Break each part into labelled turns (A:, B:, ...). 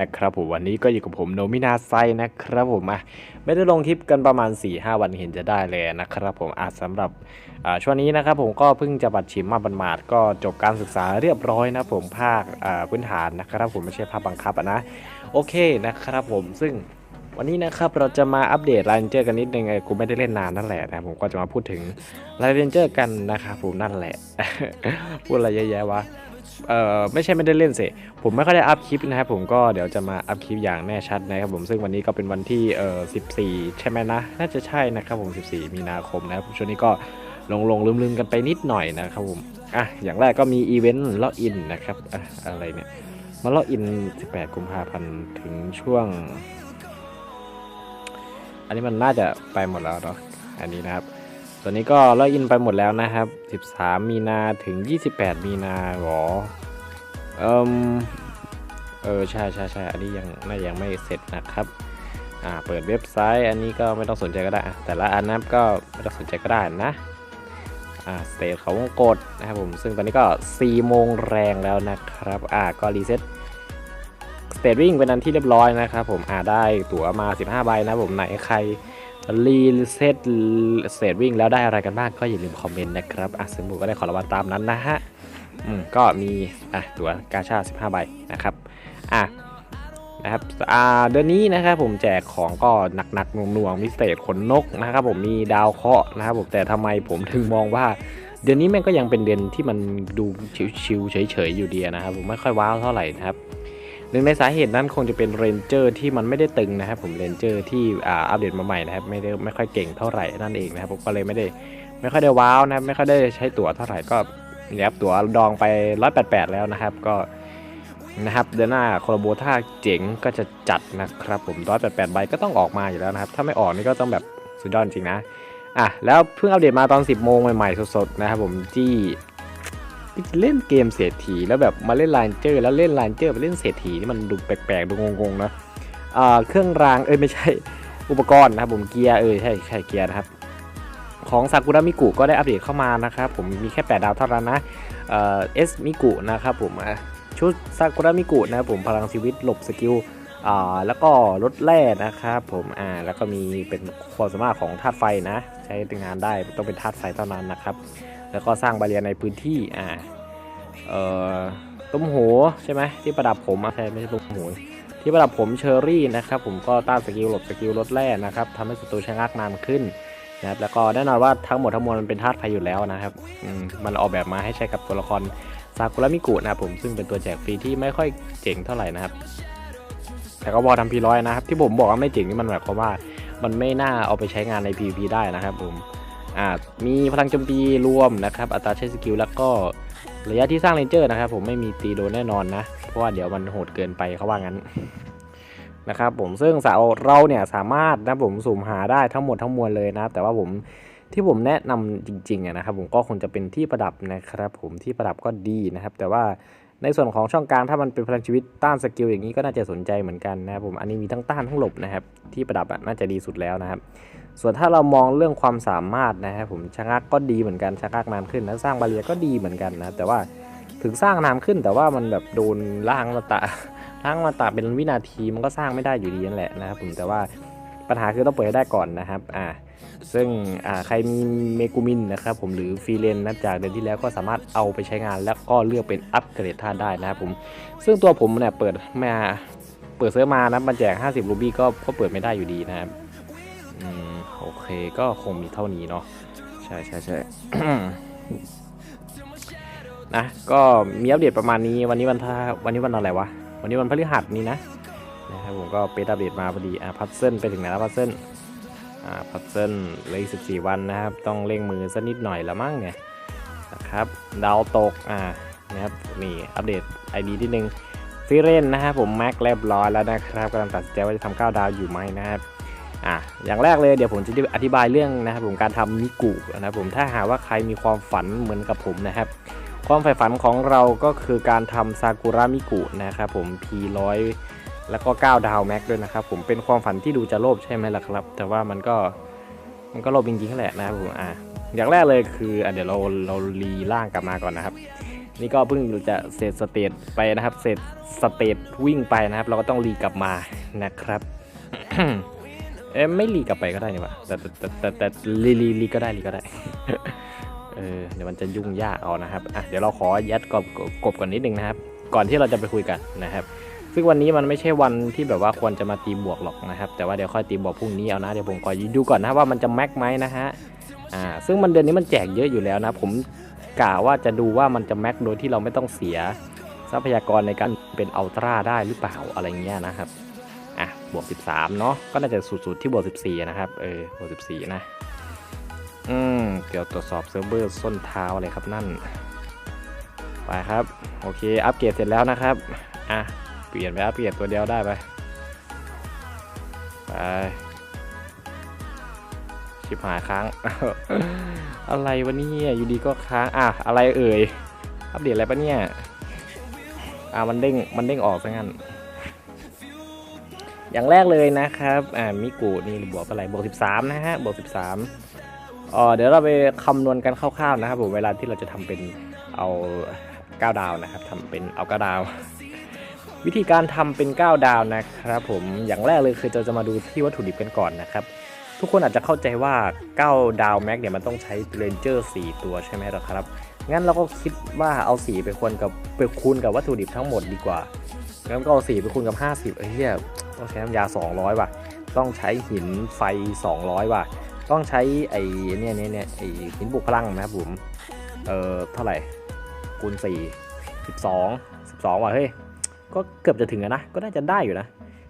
A: นะครับผมวันนี้ก็อยู่กับผมโนมินาไซนะครับผมอะไม่ได้ลงคลิปกันประมาณ 4-5 วันเห็นจะได้เลยนะครับผมอาจสำหรับช่วงนี้นะครับผมก็เพิ่งจะบัดชิมมาบันมาดก็จบการศึกษาเรียบร้อยนะผมภาคพื้นฐานนะครับผมไม่ใช่ภาคบังคับอะนะโอเคนะครับผมซึ่งวันนี้นะครับเราจะมาอัปเดตไลน์เจอร์กันนิดนึงไอ้กูไม่ได้เล่นนานนั่นแหละนะผมก็จะมาพูดถึงไลน์เจอร์กันนะครับผมนั่นแหละพูดอะไรเยอะแยะวะ เอ่อไม่ใช่ไม่ได้เล่นเสผมไม่ค่อยได้อัพคลิปนะครับผมก็เดี๋ยวจะมาอัพคลิปอย่างแน่ชัดนะครับผมซึ่งวันนี้ก็เป็นวันที่เอ่อ14 ใช่ไหมนะ น่าจะใช่นะครับผม 14 มีนาคมนะครับช่วงนี้ก็ลงลงลืมลืมๆกันไปนิดหน่อยนะครับผมอะอย่างแรกก็มีอีเวนต์ล็อกอินนะครับอะอะไรเนี่ยมาล็อกอิน 18 กุมภาพันธ์ถึงช่วง อันนี้มันน่าจะไปหมดแล้วเนาะอันนี้นะครับตอนนี้ก็ล็อกอินไปหมดแล้วนะครับ 13 มีนาถึง 28 มีนาหรอ เอิมเออใช่ใช่ใช่อันนี้ยังน่ายังไม่เสร็จนะครับอ่าเปิดเว็บไซต์อันนี้ก็ไม่ต้องสนใจก็ได้ แต่ละอันนะครับก็ไม่ต้องสนใจก็ได้นะอ่าสเตทเขาวงกดนะครับผมซึ่งตอนนี้ก็4โมงแรงแล้วนะครับอ่าก็รีเซ็ตสเตทวิ่งเป็นอันที่เรียบร้อยนะครับผมอ่าได้ตั๋วมา 15 ใบนะผมไหนใครรีเซ็ตเสร็จวิ่งแล้วได้อะไรกันบ้างก็อย่าลืมคอมเมนต์นะครับอะซึ่งผมก็ได้ขอรางวัลตามนั้นนะฮะ อืมก็มีอะตั๋วกาชาด15ใบนะครับอะนะครับอ่าเดือนนี้นะครับผมแจกของก็หนักๆหน่วงๆมิสเตทขนนกนะครับผมมีดาวเคราะห์นะครับผมแต่ทำไมผมถึงมองว่าเดือนนี้แม่งก็ยังเป็นเดือนที่มันดูชิวๆเฉยๆอยู่ดีนะครับผมไม่ค่อยว้าวเท่าไหร่นะครับหนึ่งในสาเหตุนั้นคงจะเป็นเรนเจอร์ที่มันไม่ได้ตึงนะครับผมเรนเจอร์ที่อ่าอัปเดตมาใหม่นะครับไม่ได้ไม่ค่อยเก่งเท่าไหร่นั่นเองนะครับผมก็เลยไม่ได้ไม่ค่อยได้ว้าวนะครับไม่ค่อยได้ใช้ตั๋วเท่าไหร่ก็ นี่ยครับตั๋วดองไป 188 แล้วนะครับ ก็นะครับเดือนหน้าโคลโบถ้าเจ๋งก็จะจัดนะครับผม188ใบก็ต้องออกมาอยู่แล้วนะครับ ถ้าไม่ออกนี่ก็ต้องแบบสุดยอดจริงนะอะแล้วเพิ่งอัปเดตมาตอน 10 โมงใหม่ๆสดๆนะครับผมที่เล่นเกมเศรษฐีแล้วแบบมาเล่นไลน์เจอร์แล้วเล่นไลน์เจอร์ไปเล่นเศรษฐีนี่มันดูแปลกๆดูงงๆนะเครื่องรางเอ้ยไม่ใช่อุปกรณ์นะครับผมเกียร์เออใช่ใช่เกียร์นะครับ ของซากุระมิกุก็ได้อัปเดตเข้ามานะครับผมมีแค่ 8 ดาวเท่านั้นนะเอสมิกุนะครับผมชุดซากุระมิกุนะผมพลังชีวิตหลบสกิลอ่าแล้วก็รถแร่นะครับผมอ่าแล้วก็มีเป็นความสามารถของธาตุไฟนะ ใช้งานได้ต้องเป็นธาตุไฟเท่านั้นนะครับ แล้วก็สร้างบาเรียในพื้นที่อ่าเอ่อตุ้มหูใช่ไหมที่ประดับผมอะใช่ไม่ใช่ตุ้มหูที่ประดับผมเชอรี่นะครับผมก็ต้านสกิลหลบสกิลลดแร่นะครับทำให้ศัตรูชะงักนานขึ้น นะครับแล้วก็แน่นอนว่าทั้งหมดทั้งมวลมันเป็นธาตุไฟอยู่แล้วนะครับมมันออกแบบมาให้ใช้กับตัวละครซากุระมิกุนะครับผมซึ่งเป็นตัวแจกฟรีที่ไม่ค่อยเจ๋งเท่าไหร่นะครับ แต่ก็บอทำพีร้อยนะครับ ที่ผมบอกว่าไม่เจ๋งนี่มันหมายความว่า มันไม่น่าเอาไปใช้งานใน PVP ได้นะครับผมมีพลังโจมตีรวมนะครับ อัตราใช้สกิลแล้วก็ระยะที่สร้างเลนเจอร์นะครับ ผมไม่มีตีโดนแน่นอนนะ เพราะว่าเดี๋ยวมันโหดเกินไปเขาว่างั้น นะครับผมซึ่งสาเราเนี่ยสามารถนะผมสุ่มหาได้ทั้งหมดทั้งมวลเลยนะครับแต่ว่าผมที่ผมแนะนำจริงๆนะครับผมก็คงจะเป็นที่ประดับนะครับผมที่ประดับก็ดีนะครับ แต่ว่าในส่วนของช่องกลางถ้ามันเป็นพลังชีวิตต้านสกิลอย่างนี้ก็น่าจะสนใจเหมือนกันนะครับผมอันนี้มีทั้งต้านทั้งหลบนะครับ ที่ประดับน่าจะดีสุดแล้วนะครับ ส่วนถ้าเรามองเรื่องความสามารถนะครับผมชะงักก็ดีเหมือนกันชะงักนานขึ้นแล้วสร้างบาเรียก็ดีเหมือนกันนะแต่ว่าถึงสร้างนานขึ้นแต่ว่ามันแบบโดนล่างตะ ล่างมาตะเป็นวินาทีมันก็สร้างไม่ได้อยู่ดีนั่นแหละนะครับผมแต่ว่าปัญหาคือต้องเปิดให้ได้ก่อนนะครับอ่าซึ่งอ่าใครมีเมกูมินนะครับผมหรือฟรีเลนนะจากเดือนที่แล้วก็สามารถเอาไปใช้งานแล้วก็เลือกเป็นอัปเกรดท่าได้นะครับผมซึ่งตัวผมเนี่ยเปิดมาเปิดเซิร์ฟมานะมันแจก 50รูบี้ก็ก็เปิดไม่ได้อยู่ดีนะครับอืมโอเคก็คงมีเท่านี้เนาะใช่ใช่ใช่นะก็มีอัปเดตประมาณนี้วันนี้วันท่าวันนี้วันอะไรวะ วันนี้วันพฤหัสนี้นะนะครับผมก็เป็นอัปเดตมาพอดีอะพัซเซิลไปถึงไหนแล้วพัซเซิลอ่าพัซเซิลเหลย14วันนะครับ ต้องเร่งมือสักนิดหน่อยละมั้งเนี่ยนะครับดาวตกอ่านะครับนี่อัปเดต ID ที่หนึ่งฟิเรนนะครับผมแม็กเรียบร้อยแล้วนะครับกำลังตัดสินใจว่าจะทำ9ดาวอยู่ไหมนะครับอะอย่างแรกเลยเดี๋ยวผมจะอธิบายเรื่องนะครับผมการทำมิกุนะครับผมถ้าหากว่าใครมีความฝันเหมือนกับผมนะครับ ความใฝ่ฝันของเราก็คือการทำซากุระมิกุนะครับผม P100 แล้วก็ 9 ดาวแม็กด้วยนะครับผมเป็นความฝันที่ดูจะโลภใช่ไหมล่ะครับ แต่ว่ามันก็มันก็โลภจริงๆแหละนะครับผมอะอย่างแรกเลยคืออะเดี๋ยวเราเรารีร่างกลับมาก่อนนะครับ นี่ก็เพิ่งจะเสร็จสเตจไปนะครับ เสร็จสเตจวิ่งไปนะครับ เราก็ต้องรีกลับมานะครับเอ้ยไม่รีกลับไปก็ได้นี่วะแต่แต่แต่แต่แต่รีรีรีก็ได้รีก็ได้ เออเดี๋ยวมันจะยุ่งยากเอานะครับอะเดี๋ยวเราขอยัดกบกบก่อนนิดนึงนะครับ ก่อนที่เราจะไปคุยกันนะครับ ซึ่งวันนี้มันไม่ใช่วันที่แบบว่าควรจะมาตีบวกหรอกนะครับ แต่ว่าเดี๋ยวค่อยตีบวกพรุ่งนี้เอานะเดี๋ยวผมขอดูก่อนนะว่ามันจะแม็กไหมนะฮะอ่าซึ่งมันเดือนนี้มันแจกเยอะอยู่แล้วนะ ผมกะว่าจะดูว่ามันจะแม็กโดยที่เราไม่ต้องเสียทรัพยากรในการเป็นอัลตร้าได้หรือเปล่าอะไรเงี้ยนะครับอะบวก 13 เนาะก็น่าจะสุดๆที่บวก 14 นะครับ เออบวก 14 นะ อืมเดี๋ยวตรวจสอบเซิร์ฟเวอร์ส้นเท้าอะไรครับนั่น ไปครับ โอเค อัปเกรดเสร็จแล้วนะครับ อะ เปลี่ยนไปอัปเกรดตัวเดียวได้ไป ไป ชิบหายค้าง อะไรวะเนี่ยอยู่ดีก็ค้าง อะ อะไรเอ่ย อัปเดตอะไรปะเนี่ย อะ มันเด้ง มันเด้งออกซะงั้นอย่างแรกเลยนะครับ อ่า มิกูนี่บวกเท่าไร บวก 13 นะฮะ บวก 13 เดี๋ยวเราไปคำนวณกันคร่าวๆนะครับผมเวลาที่เราจะทำเป็นเอา9ดาวนะครับทำเป็นเอา9ดาว วิธีการทำเป็น 9 ดาวนะครับผมอย่างแรกเลยคือเราจะมาดูที่วัตถุดิบกันก่อนนะครับ ทุกคนอาจจะเข้าใจว่า 9 ดาวแม็กเนี่ยมันต้องใช้เรนเจอร์4ตัวใช่ไหมล่ะครับงั้นเราก็คิดว่าเอา4ไปคูณกับไปคูณกับวัตถุดิบทั้งหมดดีกว่างั้นก็เอา4ไปคูณกับ 50เอ้ยเหี้ยต้องใช้น้ำยา 200ว่ะต้องใช้หินไฟ 200ว่ะ ต้องใช้ไอ้เนี่ยเนี่ยเนี่ยไอ้หินบุกพลังนะครับผม เอ่อเท่าไหร่คูณ4 12 12ว่ะเฮ้ย ก็เกือบจะถึงแล้วนะ ก็น่าจะได้อยู่นะ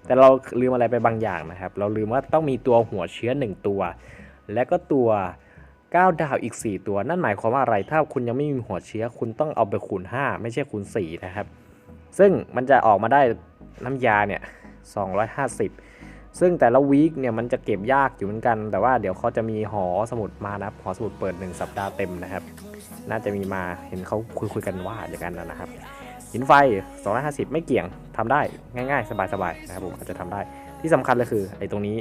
A: แต่เราลืมอะไรไปบางอย่างนะครับ เราลืมว่าต้องมีตัวหัวเชื้อ1ตัว และก็ตัว9ดาวอีก 4 ตัว นั่นหมายความว่าอะไร ถ้าคุณยังไม่มีหัวเชื้อ คุณต้องเอาไปคูณ 5 ไม่ใช่คูณ 4 นะครับ ซึ่งมันจะออกมาได้น้ำยาเนี่ย 250 ซึ่งแต่ละวีคเนี่ยมันจะเก็บยากอยู่เหมือนกัน แต่ว่าเดี๋ยวเขาจะมีหอสมุดมานะครับหอสมุดเปิด 1 สัปดาห์เต็มนะครับ น่าจะมีมาเห็นเขาคุยคุยกันว่าอย่างนั้นนะครับหินไฟ 250 ไม่เกี่ยงทำได้ง่าย ๆ สบายๆนะครับผมอาจจะทำได้ที่สำคัญเลยคือไอ้ตรงนี้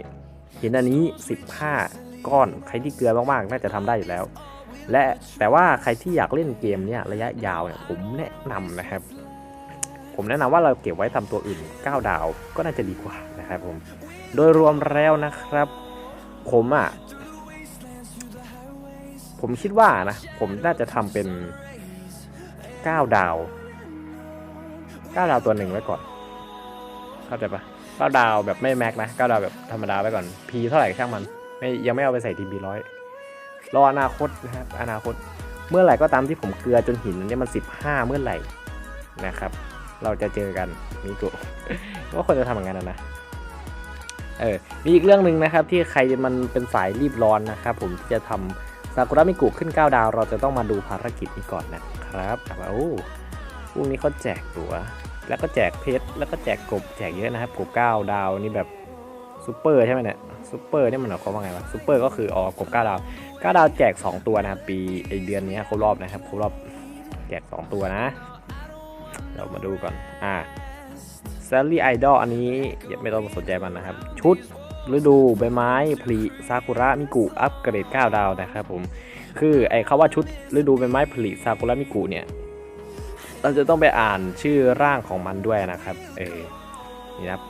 A: หินอันนี้ 15 ก้อนใครที่เกลือมากๆน่าจะทำได้อยู่แล้ว และแต่ว่าใครที่อยากเล่นเกมเนี้ยระยะยาวเนี่ยผมแนะนำนะครับ ผมแนะนำว่าเราเก็บไว้ทำตัวอื่น 9 ดาวก็น่าจะดีกว่านะครับผมโดยรวมแล้วนะครับ ผมอะผมคิดว่านะ ผมน่าจะทำเป็น 9 ดาว 9 ดาวตัวหนึ่งไว้ก่อน เข้าใจปะ9ดาวแบบไม่แม็กนะ9ดาวแบบธรรมดาไว้ก่อน P เท่าไหร่ช่างมัน ไม่ยังไม่เอาไปใส่ทีบีร้อยรออนาคตนะครับอนาคตเมื่อไหร่ก็ตามที่ผมเกลือจนหินอันนี้มัน 15 เมื่อไหร่นะครับ เราจะเจอกันมิโกะว่าคนจะทำอย่างนั้นนะนะเออมีอีกเรื่องหนึ่งนะครับที่ใครมันเป็นสายรีบร้อนนะครับผมที่จะทำซากุระมิกุขึ้น 9 ดาว เราจะต้องมาดูภารกิจนี้ก่อนนะครับอะโอ้พรุ่งนี้เขาแจกตัวแล้วก็แจกเพชรแล้วก็แจกกบแจกเยอะนะครับกบ9ดาวนี่แบบซูเปอร์ใช่ไหมเนี่ยซูเปอร์นี่มันหมายความว่าไงวะซูเปอร์ก็คืออ๋อกบ9ดาว9ดาวแจก 2 ตัวนะครับปีไอเดือนนี้ครบรอบนะครับครบรอบแจก 2 ตัวนะ เรามาดูก่อน อ่า s a l l y Idol อันนี้อย่าไม่ต้องสนใจมันนะครับ ชุดฤดูใบไม้ผลิซากุระมิกุอัปเกรด 9 ดาวนะครับผม คือไอ้คาว่าชุดฤดูใบไม้ผลิซากุระมิกุเนี่ย เราจะต้องไปอ่านชื่อร่างของมันด้วยนะครับ เออ นี่ครับ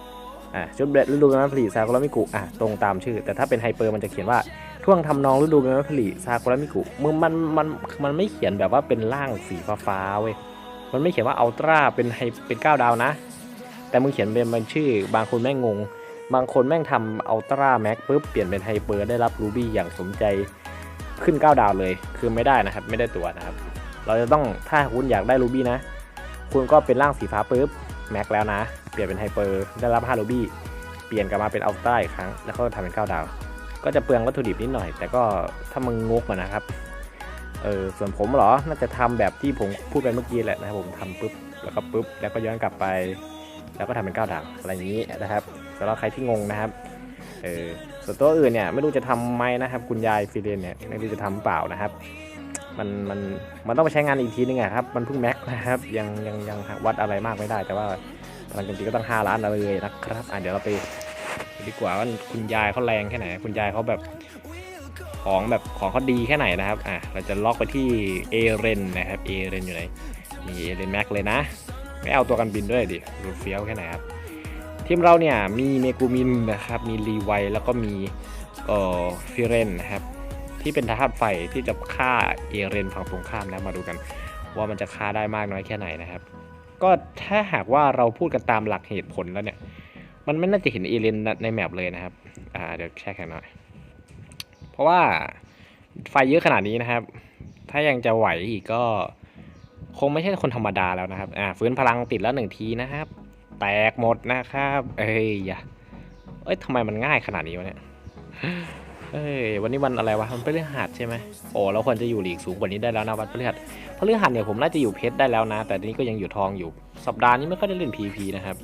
A: อ่าชุดฤดูใบไม้ผลิซากุระมิกุ อะตรงตามชื่อ แต่ถ้าเป็นไฮเปอร์มันจะเขียนว่าท่วงทำนองฤดูใบไม้ผลิซากุระมิกุ มึงมันมันมันไม่เขียนแบบว่าเป็นร่างสีฟ้าเว้ย มันไม่เขียนว่าอัลตร้าเป็นไฮเป็น9ดาวนะ แต่มึงเขียนเป็นมันชื่อ บางคนแม่งงง บางคนแม่งทำอัลตร้าแม็กปุ๊บเปลี่ยนเป็นไฮเปอร์ได้รับรูบี้อย่างสมใจขึ้น 9 ดาวเลย คือไม่ได้นะครับ ไม่ได้ตัวนะครับ เราจะต้องถ้าคุณอยากได้รูบี้นะ คุณก็เป็นร่างสีฟ้าปุ๊บแม็กแล้วนะ เปลี่ยนเป็นไฮเปอร์ได้รับ5รูบี้เปลี่ยนกลับมาเป็นอัลตร้าอีกครั้ง แล้วก็ทำเป็น 9 ดาว ก็จะเปลืองวัตถุดิบนิดหน่อย แต่ก็ถ้ามึงงกนะครับ เออส่วนผมเหรอ น่าจะทำแบบที่ผมพูดไปเมื่อกี้แหละนะครับผมทำปุ๊บ แล้วก็ปุ๊บ แล้วก็ย้อนกลับไป แล้วก็ทำเป็นก้าวดาวอะไรอย่างนี้นะครับสำหรับใครที่งงนะครับ เออ ส่วนตัวอื่นเนี่ยไม่รู้จะทำไหมนะครับ คุณยายฟิเลนเนี่ยไม่รู้จะทำเปล่านะครับ มันมันมันต้องไปใช้งานอีกทีนึงอะครับ มันเพิ่งแม็กนะครับ ยังยังยังวัดอะไรมากไม่ได้ แต่ว่าพลังโจมตีก็ต้อง5ล้านเลยนะครับ อะเดี๋ยวเราไปดีกว่าว่าคุณยายเขาแรงแค่ไหน คุณยายเขาแบบ ของแบบของเขาดีแค่ไหนนะครับอะเราจะล็อกไปที่เอเรนนะครับเอเรนอยู่ไหนนี่เอเลนแม็กเลยนะไม่เอาตัวกันบินด้วยดิดูเฟียวแค่ไหนครับทีมเราเนี่ยมีเมกูมินนะครับมีรีไวแล้วก็มีเอ่อฟิเรนนะครับที่เป็นธาตุไฟที่จะฆ่าเอเรนฝั่งตรงข้ามนะมาดูกัน ว่ามันจะฆ่าได้มากน้อยแค่ไหนนะครับ ก็ถ้าหากว่าเราพูดกันตามหลักเหตุผลแล้วเนี่ย มันไม่น่าจะเห็นเอเรนในแมปเลยนะครับอ่าเดี๋ยวแช่แข็งหน่อย เพราะว่าไฟเยอะขนาดนี้นะครับ ถ้ายังจะไหวอีกก็คงไม่ใช่คนธรรมดาแล้วนะครับ อ่าฟื้นพลังติดแล้วหนึ่งทีนะครับ แตกหมดนะครับ เอ้ยอย่าเอ้ยทำไมมันง่ายขนาดนี้วะเนี่ย เอ้ยวันนี้วันอะไรวะมันพฤหัสใช่ไหมโอ้เราควรจะอยู่หลีกสูงกว่านี้ได้แล้วนะวันพฤหัสพฤหัสเนี่ยผมน่าจะอยู่เพชรได้แล้วนะ แต่ทีนี้ก็ยังอยู่ทองอยู่ สัปดาห์นี้ไม่ค่อยได้เล่น PVP นะครับ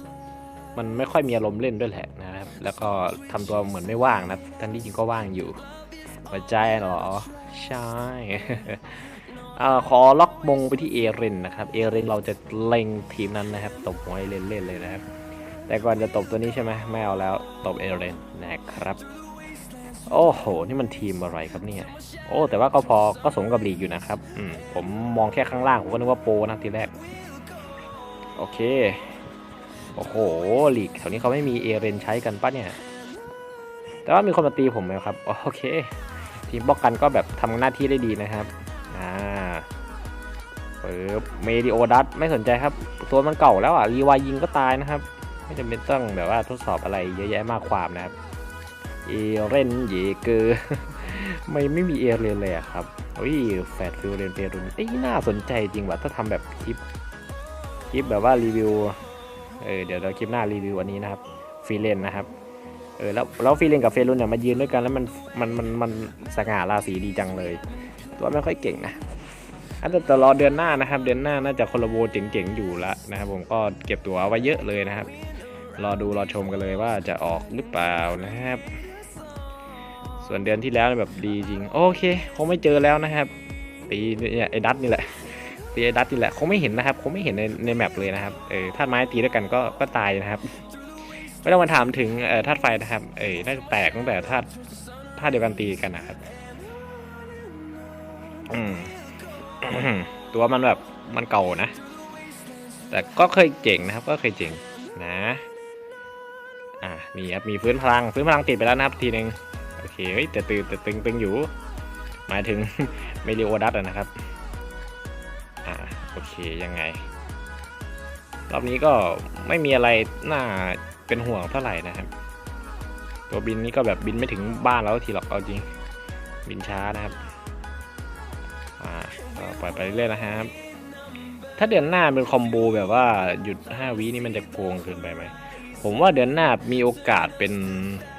A: มันไม่ค่อยมีอารมณ์เล่นด้วยแหละนะครับ แล้วก็ทำตัวเหมือนไม่ว่างนะทั้งที่จริงก็ว่างอยู่ หัวใจเหรอ ใช่อขอล็อกมงไปที่เอเรนนะครับ เอเรนเราจะเล็งทีมนั้นนะครับตบหัวเอเรนเล่นเลยนะครับ แต่ก่อนจะตบตัวนี้ใช่ไหมไม่เอาแล้วตบเอเรนนะครับ โอ้โห นี่มันทีมอะไรครับเนี่ย โอ้ แต่ว่าก็พอก็สมกับลีกอยู่นะครับ อืม ผมมองแค่ข้างล่าง ผมก็นึกว่าโปรนะทีแรก โอเค โอ้โห ลีกแถวนี้เขาไม่มีเอเรนใช้กันปะเนี่ย แต่ว่ามีคนมาตีผมไหมครับ โอเค ทีมป้องกันก็แบบทำหน้าที่ได้ดีนะครับอ่าปึ๊บเมดิโอดัตไม่สนใจครับตัวมันเก่าแล้วอะรีวายยิงก็ตายนะครับ ไม่จำเป็นต้องแบบว่าทดสอบอะไรเยอะแยะมากความนะครับเอเรนเยเกอร์ไม่ไม่มีเอเรนเลยอะครับโอ้ยแฟดฟิลเรนเปรุนเอ้ยน่าสนใจจริงว่ะถ้าทำแบบคลิปคลิปแบบว่ารีวิวเออเดี๋ยวเราคลิปหน้ารีวิวอันนี้นะครับฟีเลนนะครับ ออแล้วแล้วฟีเลนกับเฟรุนเนี่ยมายืนด้วยกันแล้วมันมันมันมันสง่าราศีดีจังเลย ตัวไม่ค่อยเก่งนะอันแต่รอเดือนหน้านะครับ เดือนหน้าน่าจะคอลโบเจ๋งๆอยู่แล้วนะครับ ผมก็เก็บตัวเอาไว้เยอะเลยนะครับ รอดูรอชมกันเลยว่าจะออกหรือเปล่านะครับ ส่วนเดือนที่แล้วแบบดีจริง โอเคคงไม่เจอแล้วนะครับตีเนี่ยไอ้ดัตนี่แหละตีไอ้ดัตนี่แหละคงไม่เห็นนะครับคงไม่เห็นในในแมปเลยนะครับเออธาไม้ตีด้วยกันก็ก็ตายนะครับ ไม่ต้องมาถามถึงธาตุไฟนะครับ เออน่าจะแตกตั้งแต่ธาตุธาตุเดียวกันตีกันนะครับอืมตัวมันแบบมันเก่านะ แต่ก็เคยเจ๋งนะครับ ก็เคยเจ๋งนะ อ่ามีครับมีฟื้นพลังฟื้นพลังติดไปแล้วนะครับทีหนึ่งโอเคเฮ้ยแต่ตึงแต่ตึงตึงอยู่ หมายถึงเมลิโอดัสนะครับ อ่าโอเคยังไงรอบนี้ก็ไม่มีอะไรน่า เป็นห่วงเท่าไหร่นะครับ ตัวบินนี้ก็แบบบินไม่ถึงบ้านแล้วทีหรอกเอาจริง บินช้านะครับอ่าปล่อยไปเรื่อยๆนะครับ ถ้าเดือนหน้าเป็นคอมโบแบบว่าหยุด 5วินี่มันจะโกงเกินไปไหม ผมว่าเดือนหน้ามีโอกาสเป็น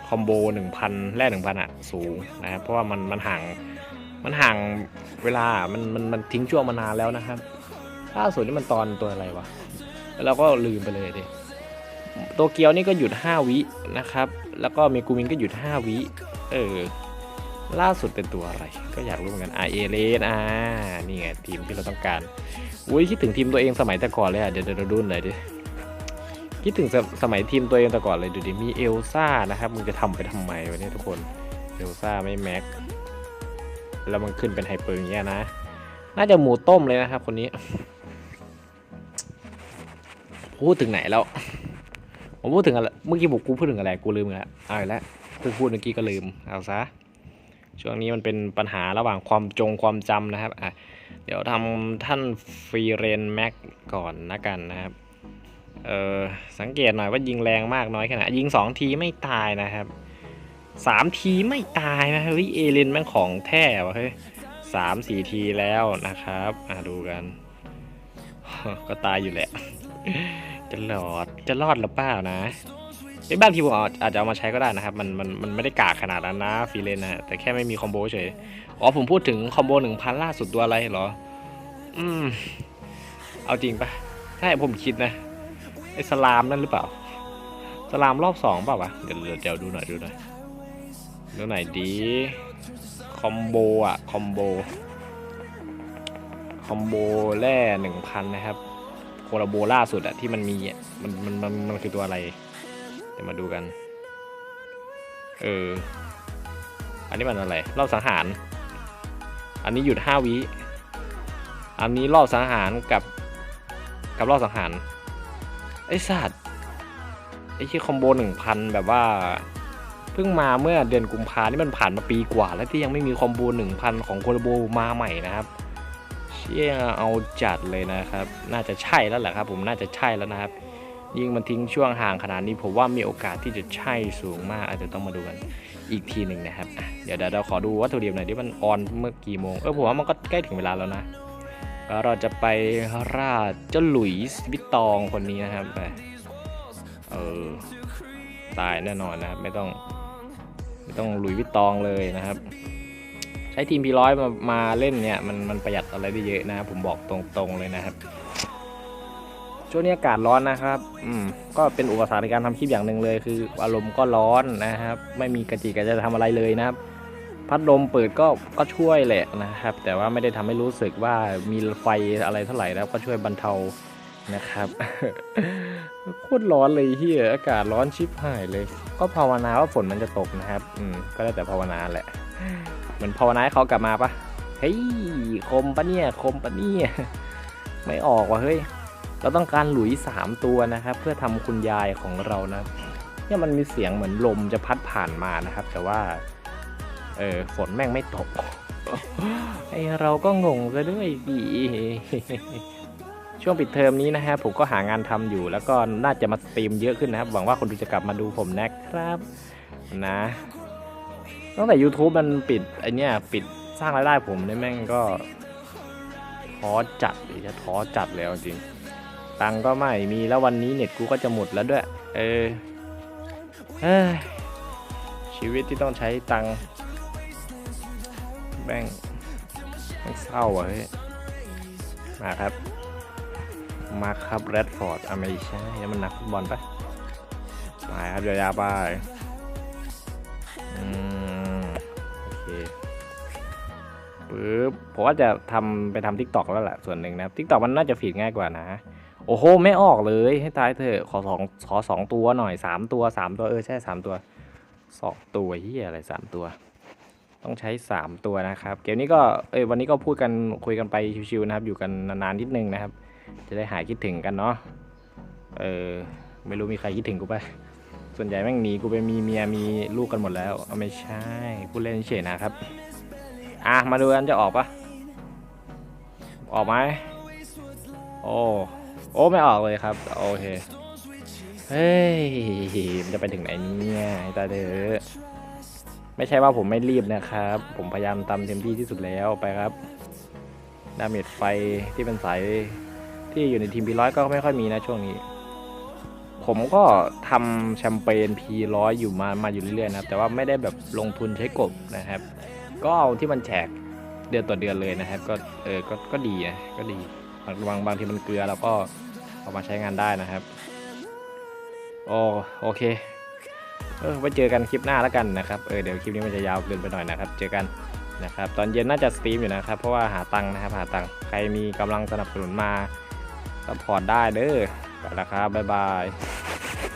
A: คอมโบ 1,000แลก1,000อะสูงนะครับ เพราะว่ามันมันห่างมันห่างเวลา มันมันมันทิ้งช่วงมานานแล้วนะครับล่าสุดนี่มันตอนตัวอะไรวะ แล้วเราก็ลืมไปเลยดิ โตเกียวนี่ก็หยุด 5 วินะครับ แล้วก็เมกูมินก็หยุด 5 วิเออล่าสุดเป็นตัวอะไร ก็อยากรู้เหมือนกันอาเอเลสอ่านี่ไงทีมที่เราต้องการอุ้ยคิดถึงทีมตัวเองสมัยแต่ก่อนเลยอะเดี๋ยวเดอราดูหน่อยดิคิดถึงสสมัยทีมตัวเองแต่ก่อนเลยดูดิมีเอลซ่านะครับมึงจะทำไปทำไมวะเนี่ยทุกคนเอลซ่าไม่แม็กแล้วมันขึ้นเป็นไฮเปอร์อย่างเงี้ยนะ น่าจะหมูต้มเลยนะครับคนนี้พูดถึงไหนแล้ว ผมพูดถึงอะไรเมื่อกี้บอกกูพูดถึงอะไรกูลืมแล้วเอาอีกแล้วกูพูดเมื่อกี้ก็ลืมเอาซะช่วงนี้มันเป็นปัญหาระหว่างความจงความจำนะครับอะเดี๋ยวทำท่านฟรีเรนแม็กก่อนนะกันนะครับเออสังเกตหน่อยว่ายิงแรงมากน้อยแค่ไหนยิงสองทีไม่ตายนะครับสามทีไม่ตายนะเฮ้ยเอเลนแม่งของแท้วะเฮ้ยสามสี่ทีแล้วนะครับอะดูกัน ก็ตายอยู่แหละ จะรอดจะรอดหรือเปล่านะไอ้บ้านทีผมอาจจะเอามาใช้ก็ได้นะครับมันมันมันไม่ได้กากขนาดนั้นนะฟีเลนนะแต่แค่ไม่มีคอมโบเฉยอ๋อผมพูดถึงคอมโบหนึ่งพันล่าสุดตัวอะไรเหรอ อืม เอาจริงปะถ้าให้ผมคิดนะไอ้สลามนั่นหรือเปล่า สลามรอบสองเปล่าวะเดี๋ยวเดี๋ยวเดี๋ยวดูหน่อยดูหน่อยดูหน่อยดีคอมโบอะคอมโบคอมโบแร่หนึ่งพันนะครับ ลาโบล่าสุดอะที่มันมีอะมันมันมันมันคือตัวอะไรเดี๋ยวมาดูกัน เออ อันนี้มันอะไร รอบสังหาร อันนี้หยุดห้าวิอันนี้รอบสังหารกับกับรอบสังหารไอ้สัตว์ไอ้ที่คอมโบหนึ่งพันแบบว่าเพิ่งมาเมื่อเดือนกุมภานี่มันผ่านมาปีกว่า แล้วที่ยังไม่มีคอมโบหนึ่งพันของโคโลโบมาใหม่นะครับ ชี่ยเอาจัดเลยนะครับ น่าจะใช่แล้วแหละครับ ผมน่าจะใช่แล้วนะครับ ยิ่งมันทิ้งช่วงห่างขนาดนี้ผมว่ามีโอกาสที่จะใช่สูงมาก อาจจะต้องมาดูกันอีกทีหนึ่งนะครับ เดี๋ยวเดี๋ยวเราขอดูวัตถุดิบหน่อยที่มันออนเมื่อกี่โมง เออผมว่ามันก็ใกล้ถึงเวลาแล้วนะเราจะไปราดเจ้าหลุยส์วิตตองคนนี้นะครับไปเออตายแน่นอนนะครับ ไม่ต้อง ไม่ต้องหลุยส์วิตตองเลยนะครับ ใช้ทีมพีร้อยมามาเล่นเนี่ยมันมันประหยัดอะไรได้เยอะนะผมบอกตรงๆเลยนะครับช่วงนี้อากาศร้อนนะครับ อืม ก็เป็นอุปสรรคในการทำคลิปอย่างหนึ่งเลย คืออารมณ์ก็ร้อนนะครับ ไม่มีกระจิกกระจะทำอะไรเลยนะครับ พัดลมเปิดก็ก็ช่วยแหละนะครับ แต่ว่าไม่ได้ทำให้รู้สึกว่ามีไฟอะไรเท่าไหร่แล้วก็ช่วยบรรเทานะครับโคตรร้อนเลยเฮียอากาศร้อนชิบหายเลย ก็ภาวนาว่าฝนมันจะตกนะครับ อืม ก็ได้แต่ภาวนาแหละ เหมือนภาวนาให้เขากลับมาปะเฮ้ยคมปะเนี่ยคมปะเนี่ยไม่ออกว่ะเฮ้ยเราต้องการหลุยสามตัวนะครับ เพื่อทำคุณยายของเรานะเนี่ยมันมีเสียงเหมือนลมจะพัดผ่านมานะครับ แต่ว่า เออฝนแม่งไม่ตกไอเราก็งงซะด้วยดิช่วงปิดเทอมนี้นะครับผมก็หางานทำอยู่ แล้วก็น่าจะมาสตรีมเยอะขึ้นนะครับ หวังว่าคนดูจะกลับมาดูผมนะครับ นะ ตั้งแต่ YouTube มันปิดไอเนี้ยปิดสร้างรายได้ผมเนี่ยแม่งก็ท้อจัดเลยจะท้อจัดแล้วจริง ตังก็ไม่มีแล้ววันนี้เน็ตกูก็จะหมดแล้วด้วย เออเอ้ยชีวิตที่ต้องใช้ตังแบ่งแม่งเศร้าอะเฮ้ยมาครับ มาครับแรดฟอร์ดอะไม่ใช่แล้วมันนักฟุตบอลปะไปครับยาวๆไป ปึ๊บผมว่าจะทำไปทำทิกตอกแล้วแหละส่วนหนึ่งนะครับทิกตอกมันน่าจะฟีดง่ายกว่านะ โอ้โห ไม่ออกเลยให้ตายเถอะขอสองขอสองตัวหน่อยสามตัวสามตัวเออใช่สามตัวสองตัวเฮียอะไรสามตัว ต้องใช้สามตัวนะครับ เกมนี้ก็เออวันนี้ก็พูดกันคุยกันไปชิวๆนะครับ อยู่กันนานๆนิดนึงนะครับ จะได้หายคิดถึงกันเนาะเออไม่รู้มีใครคิดถึงกูปะส่วนใหญ่แม่งหนีกูไปมีเมียมีลูกกันหมดแล้วเอาไม่ใช่พูดเล่นเฉยนะครับ อะ มาดูกันจะออกปะออกไหมโอ้โอ้ไม่ออกเลยครับ โอเค เฮ้ย มันจะไปถึงไหนเนี่ยตาเด้อไม่ใช่ว่าผมไม่รีบนะครับ ผมพยายามทำเต็มที่ที่สุดแล้วไปครับ ดาเมจไฟที่เป็นสายที่อยู่ในทีมพีร้อยก็ไม่ค่อยมีนะช่วงนี้ ผมก็ทำแชมเปญพีร้อยอยู่มามาอยู่เรื่อยๆนะครับ แต่ว่าไม่ได้แบบลงทุนใช้กบนะครับ ก็เอาที่มันแจกเดือนต่อเดือนเลยนะครับ ก็เออก็ก็ดีนะก็ดีบางบางบางทีมันเกลือเราก็เอามาใช้งานได้นะครับโอโอเคเออไว้เจอกันคลิปหน้าแล้วกันนะครับเออเดี๋ยวคลิปนี้มันจะยาวเกินไปหน่อยนะครับ เจอกันนะครับ ตอนเย็นน่าจะสตรีมอยู่นะครับ เพราะว่าหาตังค์นะครับหาตังค์ใครมีกำลังสนับสนุนมาสปอร์ตได้เด้อไปแล้วครับบ๊ายบาย